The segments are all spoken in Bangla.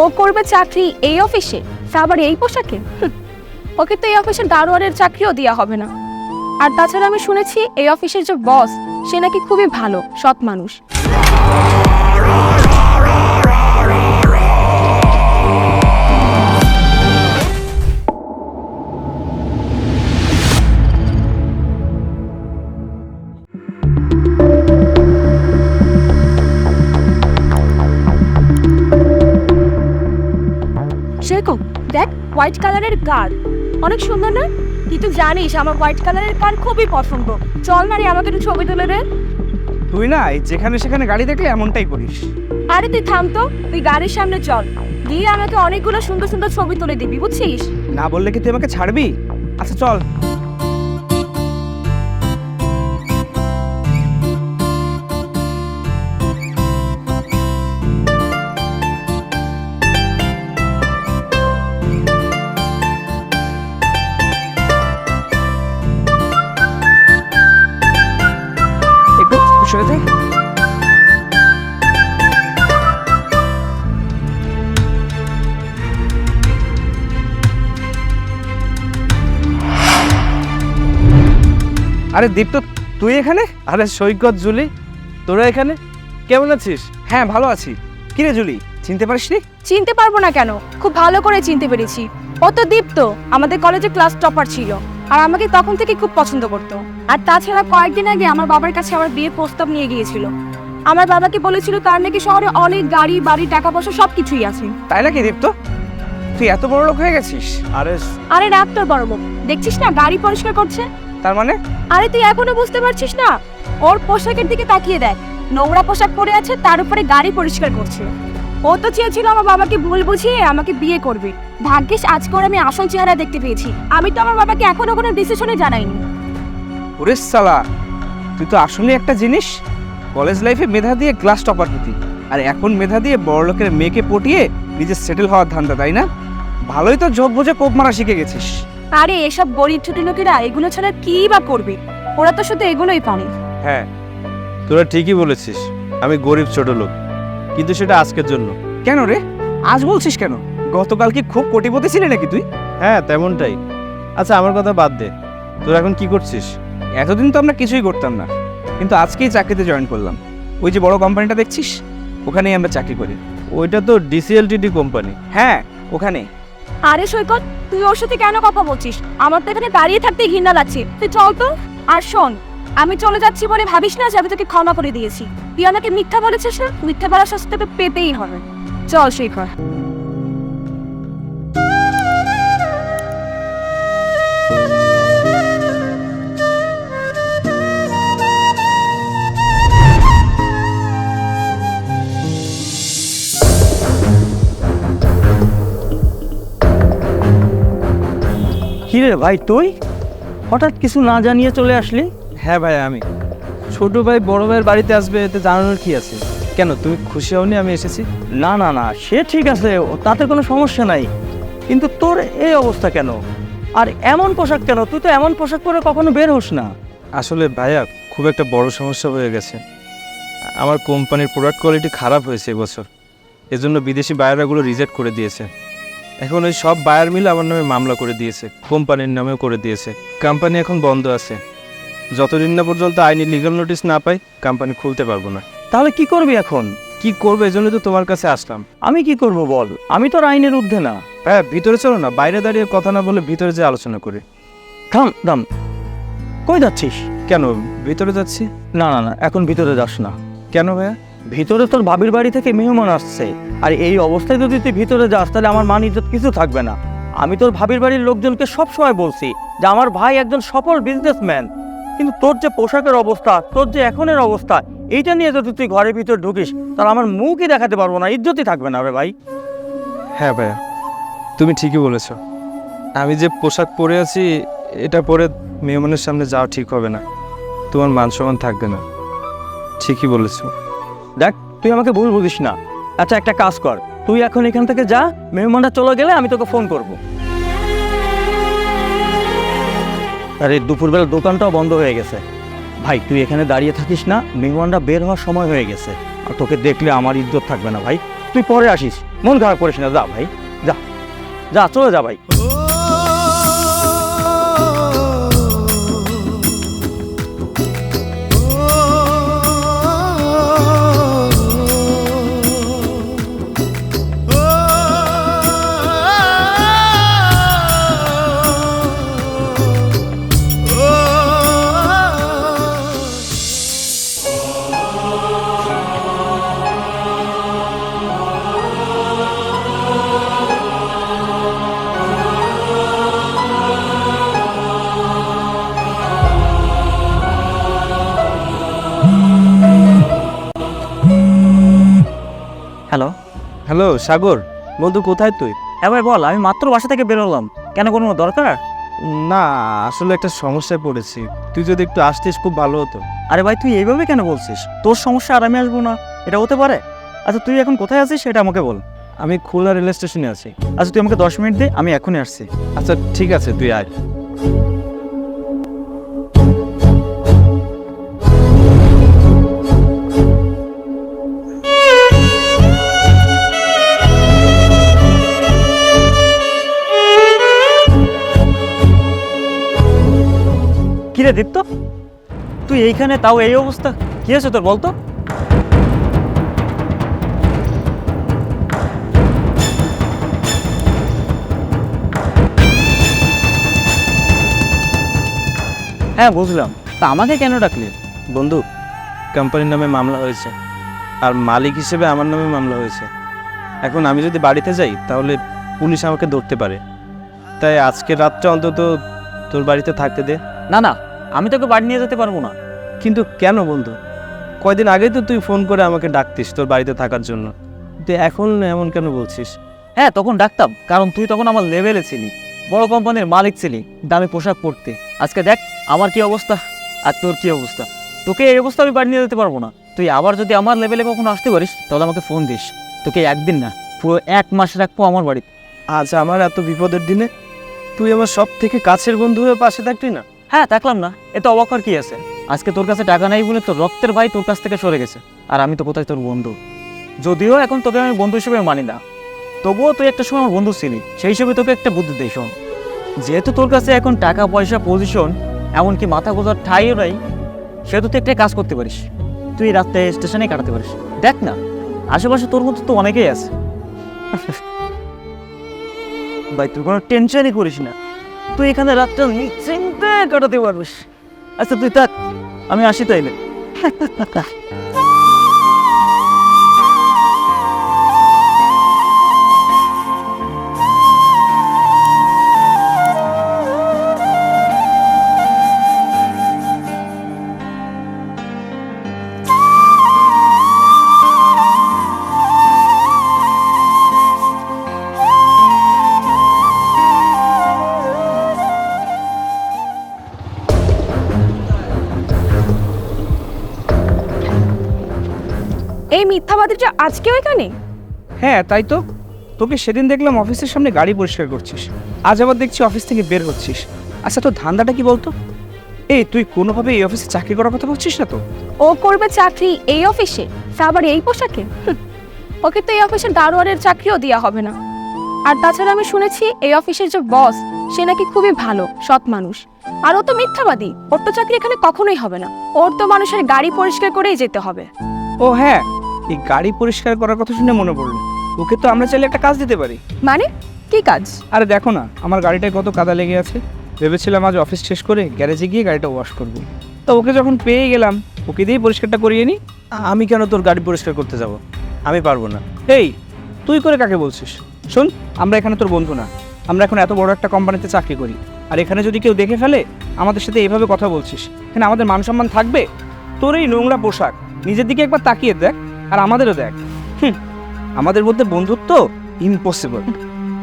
ও করবে চাকরি এই অফিসে, তা আবার এই পোশাকে? ওকে তো এই অফিসে দারোয়ারের চাকরিও দেওয়া হবে না। আর তাছাড়া আমি শুনেছি এই অফিসের যে বস, সে নাকি খুবই ভালো, সৎ মানুষ। দেখ হোয়াইট কালারের কার অনেক সুন্দর না? তুই তো জানিস আমার হোয়াইট কালারের কার খুবই পছন্দ। চল না রে আমাকে একটু ছবি তুলে দে। তুই না এই যেখানে সেখানে গাড়ি দেখলে এমনটাই করিস। আরে তুই থাম তো তুই গাড়ির সামনে চল। দিয়ে আমাকে অনেকগুলো সুন্দর সুন্দর ছবি তুলে দিবি বুঝছিস? না বললে কি তুই আমাকে ছাড়বি? আচ্ছা চল। আরে দীপ্ত তুই এখানে? আরে সৈকত জুলি তোরা এখানে? কেমন আছিস? হ্যাঁ ভালো আছি। কিরে জুলি চিনতে পারিসনি? চিনতে পারব না কেন? খুব ভালো করে চিনতে পেরেছি। ও তো দীপ্ত আমাদের কলেজে ক্লাস টপার ছিল আর আমাকে তখন থেকে খুব পছন্দ করতো। আর তাছাড়া কয়েকদিন আগে আমার বাবার কাছে আমার বিয়ে প্রস্তাব নিয়ে গিয়েছিল। আমার বাবাকে বলেছিল তার নাকি শহরে অনেক গাড়ি বাড়ি টাকা পয়সা সব কিছুই আছে। তাই নাকি দীপ্ত? তুই এত বড় লোক হয়ে গেছিস। আরে আরে রাত তোর বড় মুখ দেখছিস না গাড়ি পরিষ্কার করছে? তার মানে? আরে তুই এখনও বুঝতে পারছিস না? ওর পোশাকের দিকে তাকিয়ে দেখ। নোংরা পোশাক পরে আছে তার উপরে গাড়ি পরিষ্কার করছে। ও তো চেয়েছিল আমার বাবাকে ভুল বুঝিয়ে আমাকে বিয়ে করবে। ভাগ্যিস আজকে ওর আমি আসল চেহারা দেখতে পেয়েছি। আমি তো আমার বাবাকে এখনও কোনো ডিসিশনে জানাইনি। ওরে সালা তুই তো আসলে একটা জিনিস। কলেজ লাইফে মেধা দিয়ে ক্লাস টপার হতি। আর এখন মেধা দিয়ে বড় লোকের মেয়েকে পটিয়ে নিজে সেটেল হওয়ার ধান্দা তাই না? ভালোই তো যোগ বুঝে কোপ মারা শিখে গেছিস। আরে এসব গরিব ছোট লোকেরা এগুলো ছাড়া কি বা করবে? ওরা তো শুধু এগুলোই পারে। হ্যাঁ তোরা ঠিকই বলেছিস আমি গরিব ছোট লোক কিন্তু সেটা আজকের জন্য। কেন রে? আজ বলছিস কেন? গতকাল কি খুব কোটিপতি ছিলি নাকি তুই? হ্যাঁ তেমনটাই। আচ্ছা আমার কথা বাদ দে। তোরা এখন কি করছিস? এতদিন তো আমরা কিছুই করতাম না কিন্তু আজকেই চাকরিতে জয়েন করলাম। ওই যে বড় কোম্পানিটা দেখছিস? ওখানেই আমরা চাকরি করি। ওইটা তো ডিসিএলটিডি কোম্পানি হ্যাঁ ওখানে আরে সৈকত, তুই ওর সাথে কেন কথা বলছিস? আমার তো এখানে দাঁড়িয়ে থাকতে ঘৃণা লাগছে। তুই চল তো। আর শোন, আমি চলে যাচ্ছি বলে ভাবিস না যে আমি তোকে ক্ষমা করে দিয়েছি। তুই আমাকে মিথ্যা বলেছিস না? মিথ্যা বলার সাথে তোকে পেতেই হবে। চল, সৈকত। কিরে ভাই তুই? হঠাৎ কিছু না জানিয়ে চলে আসলি? হ্যাঁ ভাই আমি। ছোট ভাই বড় ভাইয়ের বাড়িতে আসবে এতে জানানোর কি আছে? কেন তুমি খুশি হওনি আমি এসেছি? না না না সে ঠিক আছে তাতে কোনো সমস্যা নাই। কিন্তু তোর এই অবস্থা কেন? আর এমন পোশাক কেন? তুই তো এমন পোশাক পরে কখনো বের হোস না। আসলে ভাইয়া খুব একটা বড় সমস্যা হয়ে গেছে। আমার কোম্পানির প্রোডাক্ট কোয়ালিটি খারাপ হয়েছে এবছর এজন্য বিদেশি বায়রাগুলো রিজেক্ট করে দিয়েছে। এখন ওই সব বায়ার মিলে আমার নামে মামলা করে দিয়েছে কোম্পানির নামেও করে দিয়েছে। কোম্পানি এখন বন্ধ আছে। যতদিন না পর্যন্ত আইনি লিগাল নোটিশ না পাই কোম্পানি খুলতে পারব না। তাহলে কি করবি এখন? কি করব এজন্য তো তোমার কাছে আসলাম। আমি কি করব বল? আমি তোর আইনের ঊর্ধ্বে না। ভাইয়া ভিতরে চলো না বাইরে দাঁড়িয়ে কথা না বলে ভিতরে যে আলোচনা করি। থাম থাম। কই যাচ্ছিস? কেন ভিতরে যাচ্ছি? না না না এখন ভিতরে যাস না। কেন ভাইয়া? ভিতরে তোর ভাবির বাড়ি থেকে মেহমান আসছে। আর এই অবস্থায় যদি তুই ভিতরে যাস, তাহলে আমার মান ইজ্জত কিছু থাকবে না। আমি তোর ভাবির বাড়ির লোকজনকে সব সময় বলছি যে, আমার ভাই একজন সফল বিজনেসম্যান কিন্তু তোর যে পোশাকের অবস্থা, তোর যে এখনের অবস্থা, এইটা নিয়ে যদি তুই ঘরের ভিতর ঢুকিস, তাহলে আমার মুখই দেখাতে পারব না, ইজ্জতই থাকবে না রে ভাই। হ্যাঁ ভাইয়া, তুমি ঠিকই বলেছ। আমি যে পোশাক পরে আছি, এটা পরে মেহমানের সামনে যাওয়া ঠিক হবে না। তোমার মান সম্মান থাকবে না। ঠিকই বলেছ। দেখ, তুই আমাকে ভুল বুঝিস না। আচ্ছা একটা কাজ কর। তুই এখন এখান থেকে যা মেহমানটা চলে গেলে আমি তোকে ফোন করব। আরে, দুপুরবেলা দোকানটাও বন্ধ হয়ে গেছে। ভাই, তুই এখানে দাঁড়িয়ে থাকিস না, মেহমানরা বের হওয়ার সময় হয়ে গেছে। আর তোকে দেখলে আমার ইজ্জত থাকবে না ভাই। তুই পরে আসিস, মন খারাপ করিস না, যা ভাই, যা। যা, চলে যা ভাই। হ্যালো সাগর বন্ধু কোথায় তুই? হ্যাঁ ভাই বল আমি মাত্র বাসা থেকে বেরোলাম কেন কোনো দরকার? না আসলে একটা সমস্যায় পড়েছি। তুই যদি একটু আসতিস খুব ভালো হতো। আরে ভাই তুই এইভাবে কেন বলছিস? তোর সমস্যা আর আমি আসব না। এটা হতে পারে? আচ্ছা তুই এখন কোথায় আছিস সেটা আমাকে বল। আমি খুলনা রেল স্টেশনে আছি। আচ্ছা তুই আমাকে দশ মিনিট দে আমি এখনই আসছি। আচ্ছা ঠিক আছে তুই আয়। কিরে দীপ্ত তুই এইখানে তাও এই অবস্থা? কি আছে তোর বলতো? হ্যাঁ বুঝলাম। তা আমাকে কেন ডাকলি? বন্ধু কোম্পানির নামে মামলা হয়েছে আর মালিক হিসেবে আমার নামে মামলা হয়েছে। এখন আমি যদি বাড়িতে যাই তাহলে পুলিশ আমাকে ধরতে পারে। তাই আজকে রাতটা অন্তত তোর বাড়িতে থাকতে দে। না না আমি তোকে বাড়ি নিয়ে যেতে পারব না। কিন্তু কেন বন্ধু? কয়দিন আগেই তো তুই ফোন করে আমাকে ডাকতিস তোর বাড়িতে থাকার জন্য। তুই এখন এমন কেন বলছিস? হ্যাঁ তখন ডাকতাম কারণ তুই তখন আমার লেভেলে ছিলি। বড় কোম্পানির মালিক ছিলি দামি পোশাক পরতে। আজকে দেখ আমার কি অবস্থা আর তোর কি অবস্থা। তোকে এই অবস্থা আমি বাড়ি নিয়ে যেতে পারব না। তুই আবার যদি আমার লেভেলে কখনো আসতে পারিস তাহলে আমাকে ফোন দিস। তোকে একদিন না পুরো এক মাস রাখব আমার বাড়ি আজ আমার এত বিপদের দিনে তুই আমার সব থেকে কাছের বন্ধু হয়ে পাশে থাকবি না? হ্যাঁ থাকলাম না। এতে অবাক কি আছে? আজকে তোর কাছে টাকা নাই বলে তো রক্তের ভাই তোর কাছ থেকে সরে গেছে। আর আমি তো কোথায় তোর বন্ধু? যদিও এখন তোকে আমি বন্ধু হিসেবে মানি না, তবুও তুই একটা সময় আমার বন্ধু ছিলি, সেই হিসেবে তোকে একটা বুদ্ধি দিই, শোন। যেহেতু তোর কাছে এখন টাকা, পয়সা পজিশন এমনকি মাথা গোজার ঠাইও নাই, সেহেতু তুই একটা কাজ করতে পারিস। তুই রাত্রে স্টেশনে কাটাতে পারিস। দেখ না, আশেপাশে তোর মতো তো অনেকেই আছে। ভাই, তুই কোনো টেনশনই করিস না। তুই এখানে রাতটা নিশ্চিন্তে কাটাতে পারবিস। আচ্ছা তুই থাক আমি আসি তাইলে। এই মিথ্যাবাদীটা আজকেও এখানে? হ্যাঁ তাই তো। তোকে সেদিন দেখলাম অফিসের সামনে গাড়ি পরিষ্কার করছিস। আজ আবার দেখছি অফিস থেকে বের হচ্ছিস। আচ্ছা তোর ধান্দাটা কি বলতো? এই তুই কোনোভাবে এই অফিসে চাকরি করার কথা বলছিস না তো? ও করবে চাকরি এই অফিসে তা আবার এই পোশাকে? ওকে তো এই অফিসে দারোয়ারের চাকরিও দেওয়া হবে না। আর তাছাড়া আমি শুনেছি এই অফিসের যে বস সে নাকি খুবই ভালো সৎ মানুষ। আর ও তো মিথ্যাবাদী ওর তো চাকরি এখানে কখনোই হবে না। ওর তো মানুষের গাড়ি পরিষ্কার করেই যেতে হবে। ও হ্যাঁ এই গাড়ি পরিষ্কার করার কথা শুনে মনে পড়ল। ওকে তো আমরা চাইলে একটা কাজ দিতে পারি। মানে? কি কাজ? আরে দেখো না আমার গাড়িটায় কত কাদা লেগে আছে। ভেবেছিলাম আজ অফিস শেষ করে গ্যারেজে গিয়ে গাড়িটা ওয়াশ করব। তো ওকে যখন পেয়ে গেলাম ওকে দিয়েই পরিষ্কারটা করিয়ে নিই আমি কেন তোর গাড়ি পরিষ্কার করতে যাব? আমি পারব না। এই তুই করে কাকে বলছিস? শোন আমরা এখানে তোর বন্ধু না। আমরা এখন এত বড় একটা কোম্পানিতে চাকরি করি। আর এখানে যদি কেউ দেখে ফেলে আমাদের সাথে এইভাবে কথা বলছিস। এখানে আমাদের মান সম্মান থাকবে? তোর এই নোংরা পোশাক নিজের দিকে একবার তাকিয়ে দেখ। আর আমাদেরও দেখ। হুম, আমাদের মধ্যে বন্ধুত্ব ইম্পসিবল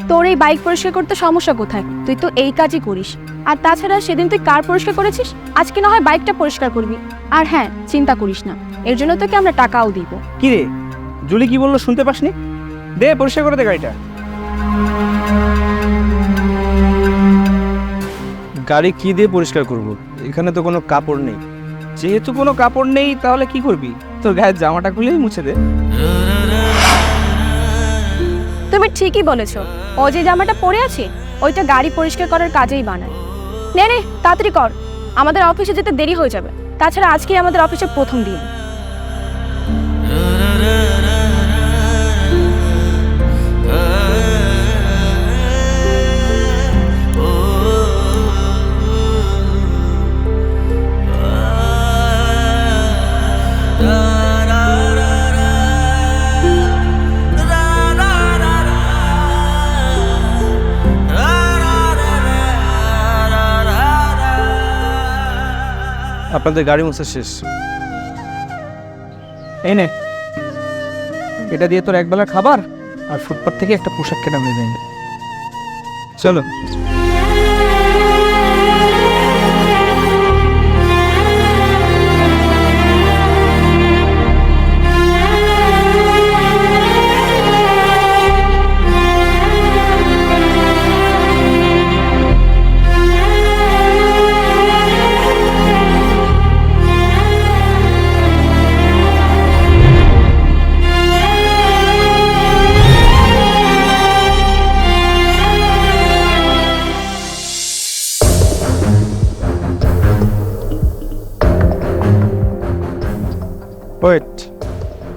তোর এই বাইক পরিষ্কার করতে সমস্যা কোথায়? তুই তো এই কাজই করিস। আর তাছাড়া সেদিন তুই কার পরিষ্কার করেছিস? আজকে না হয় বাইকটা পরিষ্কার করবি। আর হ্যাঁ চিন্তা করিস না। এর জন্য তোকে আমরা টাকাও দিব। কি রে? জুলি কি বলল শুনতে পাসনি? দে পরিষ্কার করে দে গাড়িটা। গাড়ি কি দিয়ে পরিষ্কার করব? এখানে তো কোনো কাপড় নেই। যেহেতু কোনো কাপড় নেই তাহলে কি করবি? তোর গায়ের জামাটা খুলেই মুছে দে। তুমি ঠিকই বলেছ। ও যে জামাটা পরে আছে, ওইটা গাড়ি পরিষ্কার করার কাজেই বানায়। নে নে, তাড়াতাড়ি কর। আমাদের অফিসে যেতে দেরি হয়ে যাবে। তাছাড়া আজকে আমাদের অফিসের প্রথম দিন। আপনাদের গাড়ি মোছা শেষ। এই নে। এটা দিয়ে তোর একবেলা খাবার আর ফুটপাথ থেকে একটা পোশাক কেনা হয়ে যায় চলো।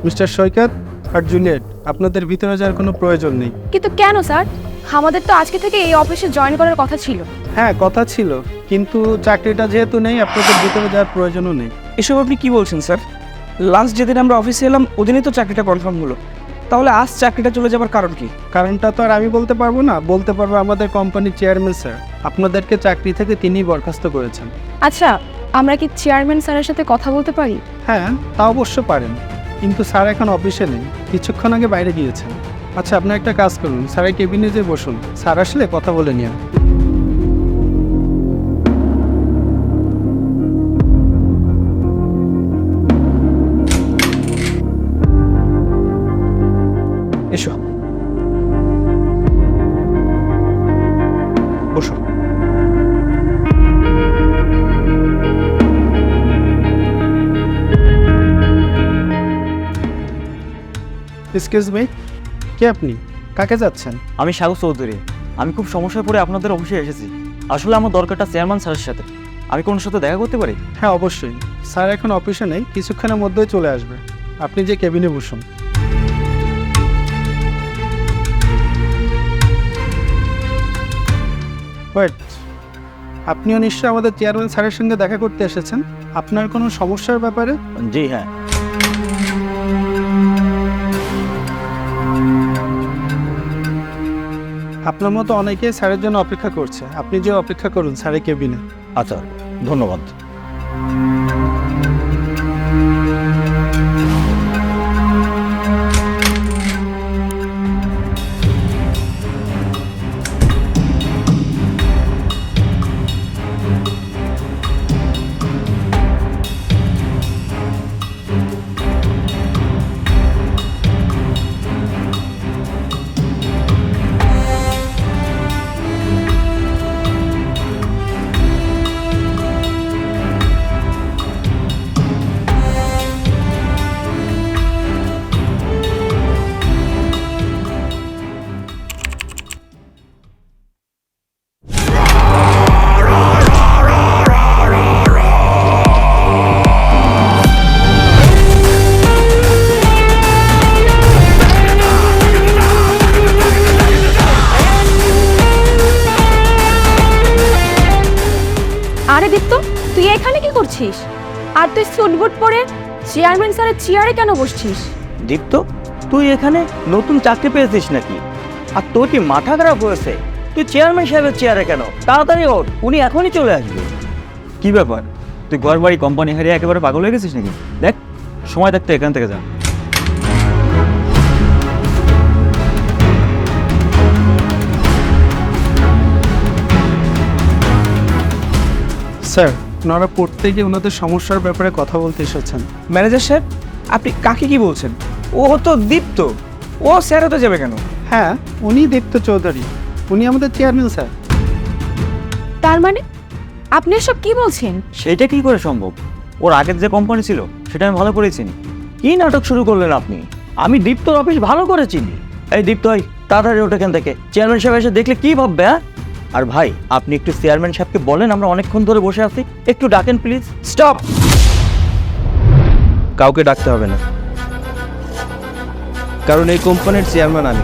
মিস্টার সৈকত আর জুলিয়েট আপনাদের ভিতরে যাওয়ার কোনো প্রয়োজন নেই। কিন্তু কেন স্যার? আমাদের তো আজকে থেকে এই অফিসে জয়েন করার কথা ছিল। হ্যাঁ কথা ছিল কিন্তু চাকরিটা যেহেতু নেই আপনাদের ভিতরে যাওয়ার প্রয়োজনও নেই। এসব আপনি কি বলছেন স্যার? লাস্ট যেদিন আমরা অফিসে এলাম ওদিনই তো চাকরিটা কনফার্ম হলো। তাহলে আজ চাকরিটা চলে যাবার কারণ কি? কারণটা তো আর আমি বলতে পারব না। বলতে পারব আমাদের কোম্পানির চেয়ারম্যান স্যার। আপনাদেরকে চাকরি থেকে তিনি বরখাস্ত করেছেন। আচ্ছা আমরা কি চেয়ারম্যান স্যারের সাথে কথা বলতে পারি? হ্যাঁ তা অবশ্য পারেন। কিন্তু স্যার এখন অফিসে নেই। কিছুক্ষণ আগে বাইরে গিয়েছেন। আচ্ছা আপনি একটা কাজ করুন। স্যারের কেবিনে যে বসুন। স্যার আসলে কথা বলে নিন। এক্সকিউজ মি কে আপনি? কাকে যাচ্ছেন? আমি সাগর চৌধুরী। আমি খুব সমস্যায় পড়ে আপনাদের অফিসে এসেছি। আসলে আমার দরকারটা চেয়ারম্যান স্যারের সাথে। আমি কোন সাথে দেখা করতে পারি? হ্যাঁ অবশ্যই। স্যার এখন অফিসে নেই কিছুক্ষণের মধ্যেই চলে আসবে। আপনি যে কেবিনে বসুন। ওয়েট আপনিও নিশ্চয়ই আমাদের চেয়ারম্যান স্যারের সঙ্গে দেখা করতে এসেছেন? আপনার কোনো সমস্যার ব্যাপারে? জি হ্যাঁ। আপনার মতো অনেকে স্যারের জন্য অপেক্ষা করছে। আপনি যে অপেক্ষা করুন স্যারের কেবিনে আচ্ছা ধন্যবাদ। তুই পরে চেয়ারম্যান স্যারের চেয়ারে কেন বসছিস? দীপ্ত তুই এখানে নতুন চাকরি পেয়েছিস নাকি? আর তোর কি মাথা খারাপ হয়েছে? তুই চেয়ারম্যান সাহেবের চেয়ারে কেন? তাড়াতাড়ি ওঠ উনি এখনই চলে আসবে। কি ব্যাপার? তুই ঘর বাড়ি কোম্পানি হারিয়ে একেবারে পাগল হয়ে গেছিস নাকি? দেখ সময় থাকতে এখান থেকে যা। স্যার ওনারা পড়তে গিয়ে ওনাদের সমস্যার ব্যাপারে কথা বলতে এসেছেন। ম্যানেজার সাহেব আপনি কাকে কি বলছেন? ও তো দীপ্ত। ও স্যার হতে যাবে কেন? হ্যাঁ উনি দীপ্ত চৌধুরী। উনি আমাদের চেয়ারম্যান স্যার। তার মানে? আপনি এসব কি বলছেন? সেটা কি করে সম্ভব? ওর আগের যে কোম্পানি ছিল সেটা আমি ভালো করে চিনি। কি নাটক শুরু করলেন আপনি? আমি দীপ্তর অফিস ভালো করে চিনি। এই দীপ্ত তাড়াতাড়ি ওটা এখান থেকে। চেয়ারম্যান সাহেব এসে দেখলে কি ভাববে হ্যাঁ? আর ভাই আপনি একটু চেয়ারম্যান সাহেবকে বলেন আমরা অনেকক্ষণ ধরে বসে আছি। একটু ডাকেন প্লিজ। স্টপ! কাউকে ডাকতে হবে না। কারণ এই কোম্পানির চেয়ারম্যান আমি।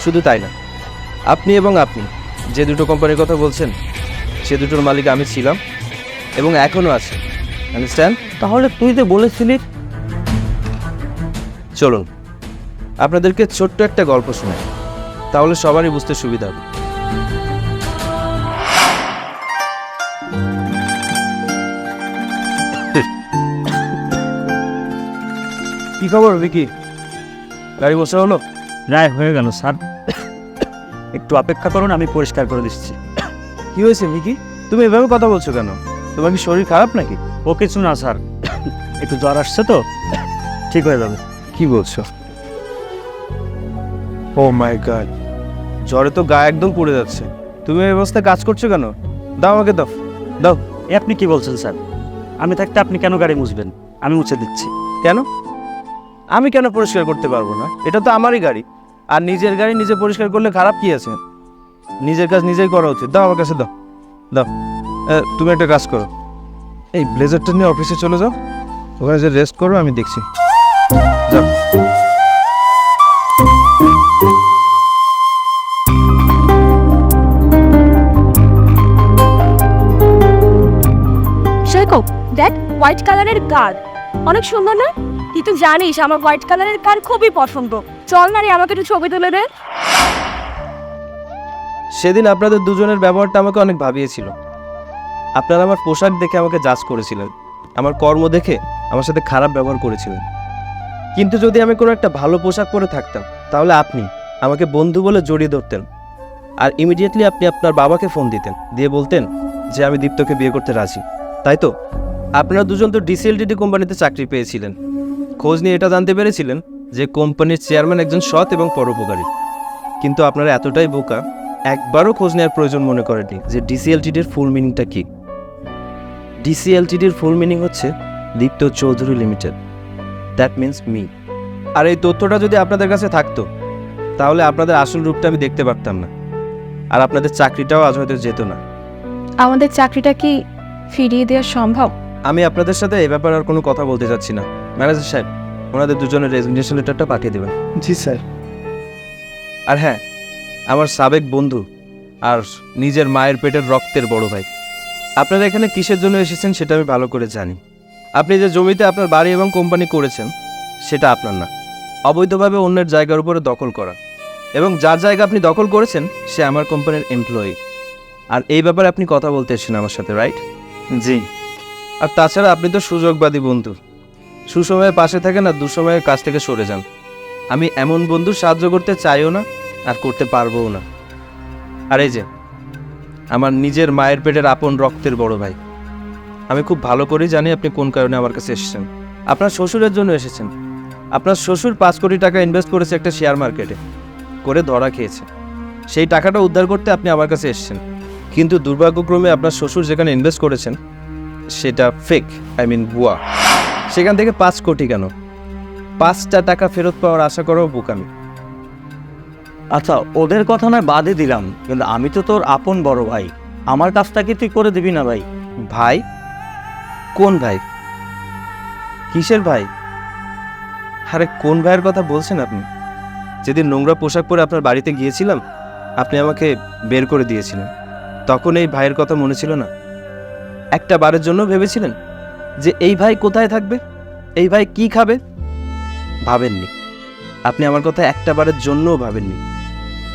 শুধু তাই না আপনি এবং আপনি যে দুটো কোম্পানির কথা বলছেন সে দুটোর মালিক আমি ছিলাম এবং এখনও আছে। আন্ডারস্ট্যান্ড তাহলে তুই যে বলেছিলি চলুন আপনাদেরকে ছোট্ট একটা গল্প শোনাই। তাহলে সবারই বুঝতে সুবিধা হবে। কি খবর বিকি গাড়ি বসে হলো? রায় হয়ে গেল স্যার। একটু অপেক্ষা করুন আমি পরিষ্কার করে দিচ্ছি। কি হয়েছে মিকি তুমি এভাবে কথা বলছো কেন? তোমার কি শরীর খারাপ নাকি? ও কিছু না স্যার। একটু জ্বর আসছে তো ঠিক হয়ে যাবে। কি বলছো? ও মাই গড জ্বরে তো গা একদম পুড়ে যাচ্ছে। তুমি এই অবস্থায় কাজ করছ কেন? দাও আমাকে দাও। দাও। এ আপনি কি বলছেন স্যার? আমি থাকতে আপনি কেন গাড়ি মুছবেন? আমি মুছে দিচ্ছি। কেন? আমি কেন পরিষ্কার করতে পারব না? এটা তো আমারই গাড়ি। আর নিজের গাড়ি নিজে পরিষ্কার করলে খারাপ কি আছে? নিজের কাজ নিজেই করা উচিত। দাও আমার কাছে দাও। দাও। তুমি একটা কাজ করো। এই ব্লেজারটা নিয়ে অফিসে চলে যাও। ওখানে যে রেস্ট করো আমি দেখছি। যাও। সৈকব দেখ হোয়াইট কালারের কার অনেক সুন্দর না? তুই তো জানিস, আমার হোয়াইট কালারের কার খুবই পছন্দ। চল না রে, আমাকে একটু ছবি তুলে দে। সেদিন আপনাদের দুজনের ব্যবহারটা আমাকে অনেক ভাবিয়েছিল। আপনারা আমার পোশাক দেখে আমাকে জাজ করেছিলেন। আমার কর্ম দেখে আমার সাথে খারাপ ব্যবহার করেছিলেন। কিন্তু যদি আমি কোনো একটা ভালো পোশাক পরে থাকতাম, তাহলে আপনি আমাকে বন্ধু বলে জড়িয়ে ধরতেন। আর ইমিডিয়েটলি আপনি আপনার বাবাকে ফোন দিতেন। দিয়ে বলতেন যে আমি দীপ্তকে বিয়ে করতে রাজি। তাই তো? আপনারা দুজন তো ডিসিএলডিডি কোম্পানিতে চাকরি পেয়েছিলেন। খোঁজ নিয়ে এটা জানতে পেরেছিলেন যে কোম্পানির চেয়ারম্যান একজন সৎ এবং পরোপকারী। কিন্তু আপনারা এতটাই বোকা, একবারও খোঁজ নেওয়ার প্রয়োজন মনে করেনি যে ডিসিএলটিডির ফুল মিনিংটা কি। ডিসিএলটিডির ফুল মিনিং হচ্ছে Dipta Chowdhury limited. That means me আর এই তথ্যটা যদি আপনাদের কাছে থাকতো, তাহলে আপনাদের আসল রূপটা আমি দেখতে পারতাম না। আর আপনাদের চাকরিটাও আজ হয়তো যেত না। আমাদের চাকরিটা কি ফিরিয়ে দেওয়া সম্ভব? আমি আপনাদের সাথে এ ব্যাপারে আর কোনো কথা বলতে চাচ্ছি না। ম্যানেজার সাহেব ওনাদের দুজনের রেজিগনেশন লেটারটা পাঠিয়ে দেবেন। জি স্যার। আর হ্যাঁ আমার সাবেক বন্ধু আর নিজের মায়ের পেটের রক্তের বড় ভাই। আপনারা এখানে কিসের জন্য এসেছেন সেটা আমি ভালো করে জানি। আপনি যে জমিতে আপনার বাড়ি এবং কোম্পানি করেছেন সেটা আপনার না। অবৈধভাবে অন্যের জায়গার উপরে দখল করা। এবং যার জায়গা আপনি দখল করেছেন সে আমার কোম্পানির এমপ্লয়ি আর এই ব্যাপারে আপনি কথা বলতে এসেছেন আমার সাথে রাইট জি। আর তাছাড়া আপনি তো সুযোগবাদী বন্ধু। সুসময়ে পাশে থাকেন আর দুসময়ের কাছ থেকে সরে যান। আমি এমন বন্ধু সাহায্য করতে চাইও না আর করতে পারবও না। আর এই যে, আমার নিজের মায়ের পেটের আপন রক্তের বড় ভাই। আমি খুব ভালো করেই জানি আপনি কোন কারণে আমার কাছে এসেছেন। আপনার শ্বশুরের জন্য এসেছেন। আপনার শ্বশুর পাঁচ কোটি টাকা ইনভেস্ট করেছে একটা শেয়ার মার্কেটে করে ধরা খেয়েছে। সেই টাকাটা উদ্ধার করতে আপনি আমার কাছে এসেছেন। কিন্তু দুর্ভাগ্যক্রমে আপনার শ্বশুর যেখানে ইনভেস্ট করেছেন সেটা ফেক আই মিন ভুয়া। সেখান থেকে পাঁচ কোটি কেন? পাঁচটা টাকা ফেরত পাওয়ার আশা করাও বোকামি। আচ্ছা ওদের কথা নয় বাদে দিলাম। কিন্তু আমি তো তোর আপন বড় ভাই। আমার কাজটা কি তুই করে দিবি না ভাই? ভাই? কোন ভাই? কিসের ভাই? আরে কোন ভাইয়ের কথা বলছেন আপনি? যেদিন নোংরা পোশাক পরে আপনার বাড়িতে গিয়েছিলাম আপনি আমাকে বের করে দিয়েছিলেন। তখন এই ভাইয়ের কথা মনে ছিল না। একটা বারের জন্য ভেবেছিলেন যে এই ভাই কোথায় থাকবে? এই ভাই কি খাবে? ভাবেননি। আপনি আমার কথা একটা বারের জন্যও ভাবেননি।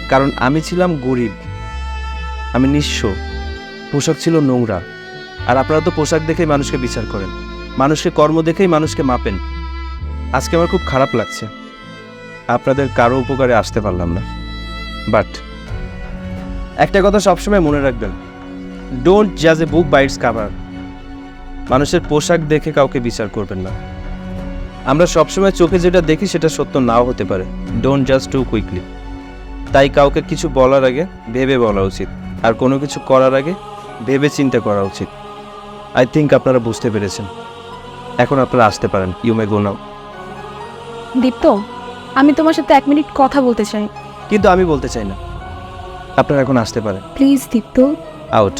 কারণ আমি ছিলাম গরিব। আমি নিঃস্ব। পোশাক ছিল নোংরা। আর আপনারা তো পোশাক দেখেই মানুষকে বিচার করেন। মানুষকে কর্ম দেখেই মানুষকে মাপেন। আজকে আমার খুব খারাপ লাগছে। আপনাদের কারও উপকারে আসতে পারলাম না। বাট একটা কথা সবসময় মনে রাখবেন ডোন্ট জাজ এ বুক বাইটস কাভার মানুষের পোশাক দেখে কাউকে বিচার করবেন না। আমরা সবসময় চোখে যেটা দেখি সেটা সত্য নাও হতে পারে। ডোন্ট জাস্ট টু কুইকলি তাই কাউকে কিছু বলার আগে ভেবে বলা উচিত আর কোনো কিছু করার আগে ভেবে চিন্তা করা উচিত। আই থিঙ্ক আপনারা বুঝতে পেরেছেন। এখন আপনারা আসতে পারেন। ইউ মে গো নাও দীপ্ত আমি তোমার সাথে এক মিনিট কথা বলতে চাই। কিন্তু আমি বলতে চাই না। আপনারা এখন আসতে পারেন। Please Deepto out